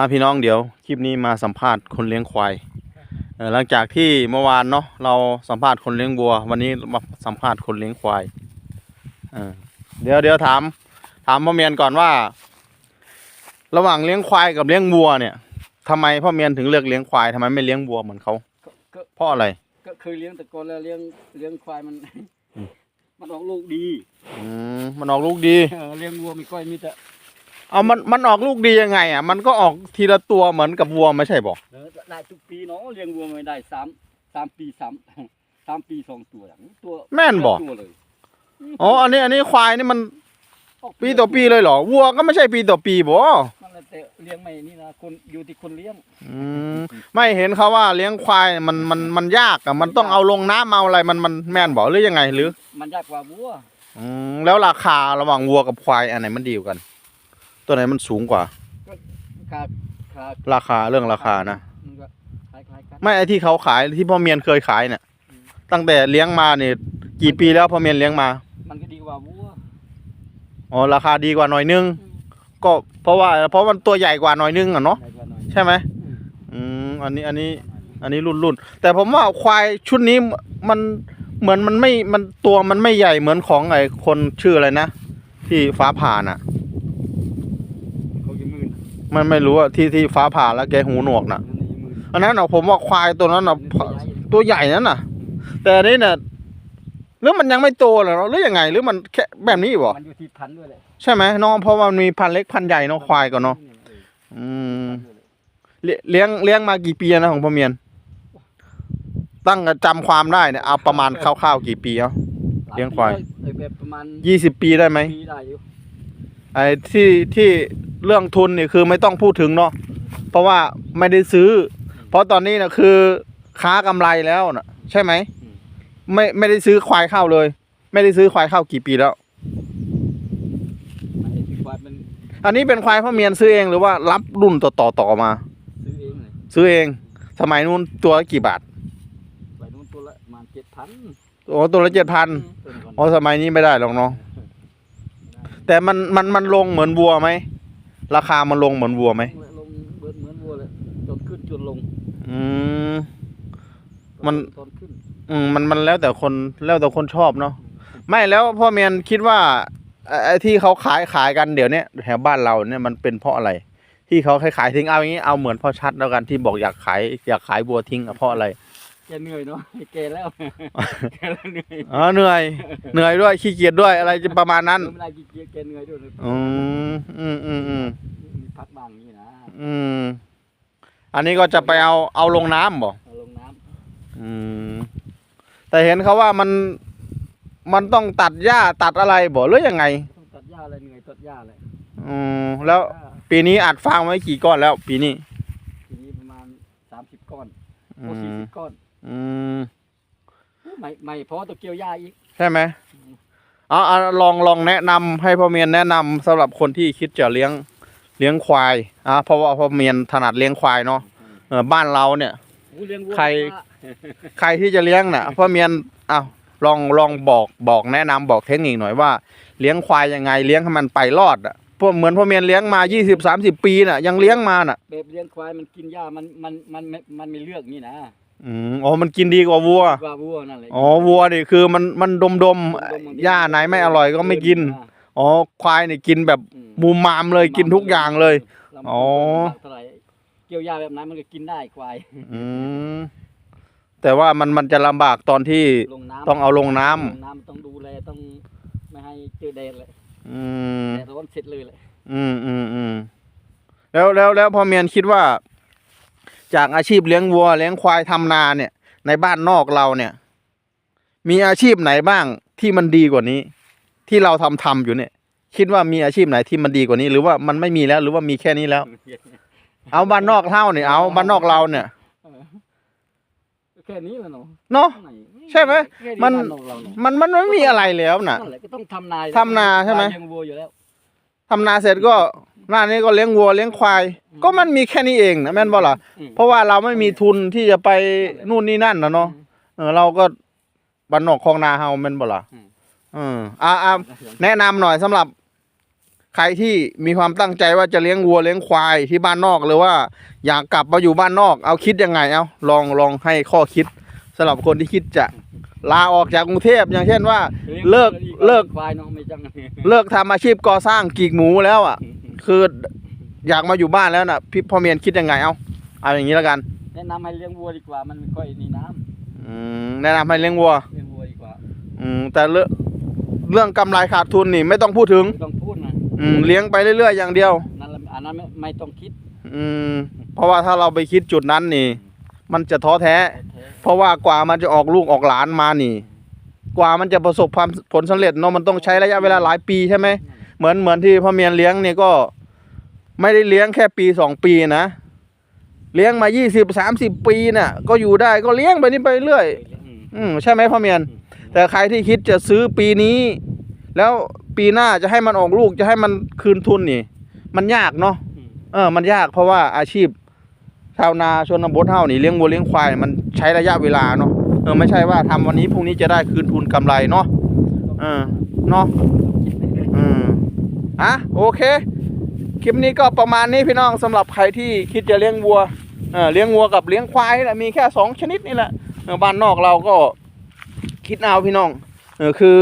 อ่าพี่น้องเดี๋ยวคลิปนี้มาสัมภาษณ์คนเลี้ยงควายเอ่อหลังจากที่เมื่อวานเนาะเราสัมภาษณ์คนเลี้ยงวัว วันนี้มาสัมภาษณ์คนเลี้ยงควายเออเดี๋ยวเดี๋ยวถาม ถามพ่อเมียนก่อนว่า ระหว่างเลี้ยงควายกับเลี้ยงวัวเนี่ยทำไมพ่อเมียนถึงเลือกเลี้ยงควายทำไมไม่เลี้ยงวัวเหมือนเขาก็ก็เพราะอะไร ก็เคยเลี้ยงแต่ก่อนแล้วเลี้ยงเลี้ยงควายมันอืมมันออกลูกดี อืมมันออกลูกดีเออเลี้ยงวัวไม่ค่อยมีแต่ เอามันมันออกลูกดียังไง อะ มันก็ออกทีละตัวเหมือนกับวัวไม่ใช่บอกเออได้ทุกปีเนาะเลี้ยงวัวไม่ได้สามสามปีสามสามปีสองตัวอย่างตัวแม่นบอกตัวเลยอ๋ออันนี้อันนี้ควายนี่มันออกปีต่อปีเลยเหรอวัวก็ไม่ใช่ปีต่อปีบ่นั่นแหละแต่เลี้ยงไม่นี่นะคนอยู่ที่คนเลี้ยงอืมไม่เห็นเขาว่าเลี้ยงควายมันมันมันยากอะมันต้องเอาลงน้ำเอาอะไรมันมันแม่นบอกหรือยังไงหรือ มันยากกว่าวัวอืมแล้วราคาระหว่างวัวกับควายอันไหนมันดีกว่ากัน ตัวไหนมันสูงกว่า ขาดขาดราคาเรื่องราคานะ มันก็คล้ายๆกันไม่ไอที่เขาขายที่พ่อเมียนเคยขายเนี่ยอืมตั้งแต่เลี้ยงมาเนี่ยกี่ปีแล้วพ่อเมียนเลี้ยงมา มันก็ดีกว่าวัวอ๋อราคาดีกว่าหน่อยนึงอืมก็เพราะว่าเพราะมันตัวใหญ่กว่าหน่อยนึงอะเนาะใหญ่กว่าหน่อยใช่ไหมอืมอืมอันนี้อันนี้ อันนี้รุ่นรุ่น แต่ผมว่าควายชุดนี้มันเหมือนมันไม่ มันตัวมันไม่ใหญ่เหมือนของไอ้คนชื่ออะไรนะ ที่ฟ้าผ่าน่ะเขาจะ มื่นมันไม่รู้อะที่ที่ฟ้าผ่าแล้วแกหูหนวกน่ะนั่นนี่มื่นอันนั้นอะผมว่าควายตัวนั้นอะตัวใหญ่ตัวใหญ่นั่นน่ะ แต่อันนี้เนี่ยหรือมันยังไม่โตเหรอหรือยังไง หรือมันแค่แบบนี้บ่มันอยู่ที่พันธุ์ด้วยแหละใช่ไหมน้องเพราะว่ามันมีพันธุ์เล็กพันธุ์ใหญ่เนาะควายก็เนาะอืมเลี้ยเลี้ยงเลี้ยงมากี่ปีแล้วนะของพ่อเมียน ตั้งแต่จำความได้เนี่ยเอาประมาณคร่าวๆกี่ปีเอาเลี้ยงควายเออแบบประมาณยี่สิบปีได้ไหมปีได้อยู่ไอ้ที่ที่ เรื่องทุนนี่คือไม่ต้องพูดถึงเนาะเพราะว่าไม่ได้ซื้อ เพราะตอนนี้นะคือค้ากำไรแล้วนะใช่ไหมไม่ไม่ได้ซื้อควายเข้าเลย ไม่ได้ซื้อควายเข้ากี่ปีแล้วไอ้ที่ควายมันอันนี้เป็นควายพ่อเมียนซื้อเองหรือว่ารับรุ่นต่อต่อต่อมา ซื้อเองเลยซื้อเอง สมัยนู้นตัวละกี่บาทไปนู้นตัวละประมาณเจ็ดพันโอ้ตัวละเจ็ดพันอ๋อสมัยนี้ไม่ได้หรอกเนาะแต่มันมันมันลงเหมือนวัวไหม ราคามันลงเหมือนวัวไหมลงเบิดเหมือนวัวเลยจนขึ้นจนลง อืมมันตอนขึ้นอืมมันมันแล้วแต่คนแล้วแต่คนชอบเนาะไม่แล้วพ่อเมียนคิดว่าไอ้ไอ้ที่เขาขายขายกันเดี๋ยวเนี้ยแถวบ้านเราเนี่ยมันเป็นเพราะอะไร ที่เขาขายขายทิ้งเอาอย่างนี้เอาเหมือนพ่อชัดแล้วกันที่บอกอยากขายอยากขายบัวทิ้งอะเพราะอะไร แกเหนื่อยเนาะแกแล้วแกแล้วเหนื่อยอ๋อเหนื่อย เหนื่อยด้วยขี้เกียจด้วยอะไรจะประมาณนั้นไม่ได้กี่เกียจแกเหนื่อยด้วยเลยอืมอืมอืมอืมมีพักบ้างนี่นะอืมอันนี้ก็จะไปเอาเอาลงน้ำบ่เอาลงน้ำอืมแต่เห็นเขาว่ามันมันต้องตัดหญ้าตัดอะไรบ่หรือยังไงต้องตัดหญ้าอะไรเหนื่อยตัดหญ้าเลยอืมแล้วปีนี้อัดฟางไว้กี่ก้อนแล้ว ปีนี้ทีนี้ประมาณสามสิบก้อนอืโอ้สี่มสิบก้อน อืมไม่ไม่เพราะว่าต้องเกี่ยวหญ้าอีก ใช่ไหมเอาเอาลองลองแนะนำให้พ่อเมียนแนะนำสำหรับคนที่คิดจะเลี้ยงเลี้ยงควายอะเพราะว่าพ่อเมียนถนัดเลี้ยงควายเนาะเออบ้านเราเนี่ยโอ้เลี้ยงวัวใครดีกว่าใครที่จะเลี้ยงน่ะพ่อเมียนอ้าวลองลองบอกบอกแนะนำบอกเทคนิคหน่อยว่าเลี้ยงควายยังไงเลี้ยงให้มันไปรอดอะพวกเหมือนพ่อเมียนเลี้ยงมายี่สิบสามสิบปีน่ะยังเลี้ยงมาน่ะ แบบเลี้ยงควายมันกินหญ้ามันมันมันมันมันไม่เลือกนี่นะ อืมอ๋อมันกินดีกว่าวัว ว่าวัวนั่นแหละอ๋อวัวนี่คือมันมันดมดมหญ้าไหนไม่อร่อยก็ไม่กิน อ๋อควายนี่กินแบบอืมมูมามเลยกินทุกอย่างเลยราอ๋อ เท่าไหร่เกี่ยวหญ้าแบบนั้นมันก็กินได้ควายอืมแต่ว่ามันมันจะลำบากตอนที่ลงน้ำต้องเอาลงน้ำลงน้ำต้องดูแลต้องไม่ให้เจอแดดเลยอืม แดดร้อนเสร็จเลยเลยอืมอืมอืมแล้วแล้วแล้วพอเมียนคิดว่า จากอาชีพเลี้ยงวัวเลี้ยงควายทำนาเนี่ย ในบ้านนอกเราเนี่ย มีอาชีพไหนบ้างที่มันดีกว่านี้ ที่เราทำทำอยู่เนี่ย คิดว่ามีอาชีพไหนที่มันดีกว่านี้ หรือว่ามันไม่มีแล้ว หรือว่ามีแค่นี้แล้ว เอาบ้านนอกเท่าเนี่ยเอาบ้านนอกเราเนี่ยแค่นี้แหละเนาะเนาะไหนใช่ไหมแค่มันบ้าเราเนาะมันมันไม่มีอะไรแล้วน่ะนั่นแหละก็ต้องทำนาทำนาใช่ไหมเลี้ยงวัวอยู่แล้วทำนาเสร็จก็ หน้านี้ก็เลี้ยงวัวเลี้ยงควาย ก็มันมีแค่นี้เองนะแม่นบ่ล่ะอืม เพราะว่าเราไม่มีทุนที่จะไปนู่นนี่นั่นนะเนาะเออเราก็บ้านนอกคลองนาเฮาแม่นบ่ล่ะอืม เอออ่าอ่าแนะนำหน่อยสำหรับ ใครที่มีความตั้งใจว่าจะเลี้ยงวัวเลี้ยงควายที่บ้านนอกหรือว่า อยากกลับมาอยู่บ้านนอก เอาคิดยังไงเอาลองลองให้ข้อคิดสำหรับคนที่คิดจะลาออกจากกรุงเทพอย่างเช่นว่า เลิกเลิก ควายเนาะไม่จัง เลิกทำอาชีพก่อสร้างกีกหมูแล้วอะ คืออยากมาอยู่บ้านแล้วนะพี่พ่อเมียนคิดยังไงเอาเอาอย่างนี้แล้วกันแนะนำให้เลี้ยงวัวดีกว่ามันไม่ค่อยนี่น้อืมแนะนำให้เลี้ยงวัวำเลี้ยงวัวดีกว่าอืมแต่เรื่องเรื่องกำไรขาดทุนนี่ไม่ต้องพูดถึงไม่ต้องพูดนะอืมเลี้ยงไปเรื่อยๆอย่างเดียว นั่นแหละอันนั้นไม่ไม่ต้องคิดอืมเพราะว่าถ้าเราไปคิดจุดนั้นนี่ มันจะท้อแท้ แท้เพราะว่ากว่ามันจะออกลูกออกหลานมานี่ กว่ามันจะประสบความผลสำเร็จเนาะมันต้องใช้ระยะเวลาหลายปีใช่ไหม เหมือนเหมือนที่พ่อเมียนเลี้ยงเนี่ยก็ไม่ได้เลี้ยงแค่ปีสองปีนะ เลี้ยงมายี่สิบสามสิบปีน่ะ ก็อยู่ได้ก็เลี้ยงไปนี่ไปเรื่อย อืมอืมใช่ไหมพ่อเมียน แต่ใครที่คิดจะซื้อปีนี้ แล้วปีหน้าจะให้มันออกลูกจะให้มันคืนทุนนี่ มันยากเนาะอืมเออ มันยากเพราะว่าอาชีพชาวนาชนบทเฮานี่เลี้ยงวัวเลี้ยงควายมันใช้ระยะเวลาเนาะเออไม่ใช่ว่าทำวันนี้พรุ่งนี้จะได้คืนทุนกำไรเนาะเออเนาะอืม อะโอเค คลิปนี้ก็ประมาณนี้พี่น้องสำหรับใครที่คิดจะเลี้ยงวัวเออเลี้ยงวัวกับเลี้ยงควายนี่แหละมีแค่สองชนิดนี่แหละบ้านนอกเราก็คิดเอาพี่น้องเออคือ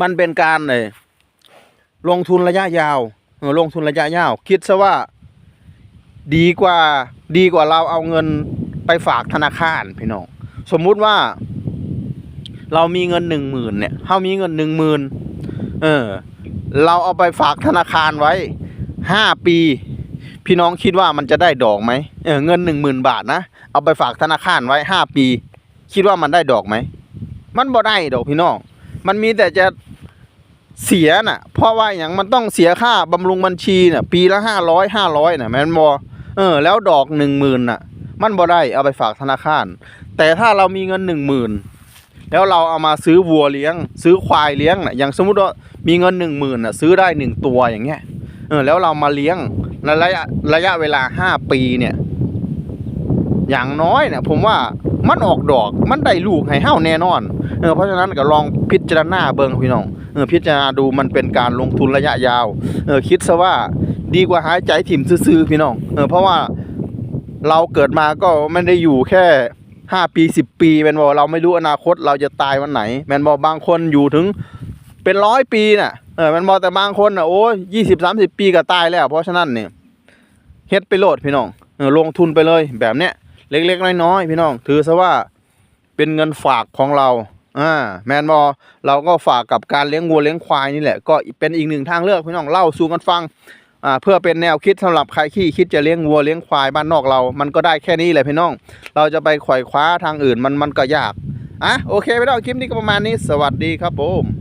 มันเป็นการเลยลงทุนระยะยาวเออลงทุนระยะยาว คิดซะว่าดีกว่าดีกว่าเราเอาเงินไปฝากธนาคารพี่น้องสมมุติว่า เรามีเงินหนึ่งหมื่นเนี่ยเรามีเงินหนึ่งหมื่นเออ เราเอาไปฝากธนาคารไว้ห้าปี พี่น้องคิดว่ามันจะได้ดอกไหมเออเงินหนึ่งหมื่นบาทนะเอาไปฝากธนาคารไว้ห้าปี คิดว่ามันได้ดอกไหมมันบ่ได้ดอกพี่น้องมันมีแต่จะเสียน่ะ เพราะว่าอย่างมันต้องเสียค่าบำรุงบัญชีน่ะ ปีละห้าร้อยห้าร้อยน่ะแมนบอเออ แล้วดอกหนึ่งหมื่นน่ะ มันบ่ได้เอาไปฝากธนาคาร แต่ถ้าเรามีเงินหนึ่งหมื่น แล้วเราเอามาซื้อวัวเลี้ยง ซื้อควายเลี้ยงน่ะอย่างสมมุติว่ามีเงินหนึ่งหมื่นน่ะซื้อได้หนึ่งตัวอย่างเงี้ยเออแล้วเรามาเลี้ยงในระยะระยะเวลาห้าปีเนี่ย อย่างน้อยเนี่ยผมว่ามันออกดอกมันได้ลูกให้เฮาแน่นอนเออเพราะฉะนั้นก็ลองพิจารณาเบิ่งพี่น้องเออพิจารณาดูมันเป็นการลงทุนระยะยาวเออคิดซะว่าดีกว่าหายใจถิ่มซื่อๆพี่น้องเออเพราะว่าเราเกิดมาก็ไม่ได้อยู่แค่ ห้าปีสิบปีแมนบอเราไม่รู้อนาคตเราจะตายวันไหนแมนบอบางคนอยู่ถึงเป็นร้อยปีน่ะเออแมนบอแต่บางคนน่ะโอ้ยี่สิบสามสิบปีก็ตายแล้ว เพราะฉะนั้นเนี่ยเฮ็ดไปโหลดพี่น้องเออลงทุนไปเลยแบบเนี้ยเล็กๆน้อยๆพี่น้อง ถือซะว่าเป็นเงินฝากของเราอ่าแมนบอเราก็ฝากกับการเลี้ยงวัวเลี้ยงควายนี่แหละ ก็เป็นอีกหนึ่งทางเลือกพี่น้องเล่าสู่กันฟัง อ่าเพื่อเป็นแนวคิดสำหรับใครที่คิดจะเลี้ยงวัวเลี้ยงควายบ้านนอกเรา มันก็ได้แค่นี้แหละพี่น้อง เราจะไปไขว่คว้าทางอื่นมันมันก็ยากอะโอเคพี่น้องคลิปนี้ก็ประมาณนี้ สวัสดีครับผม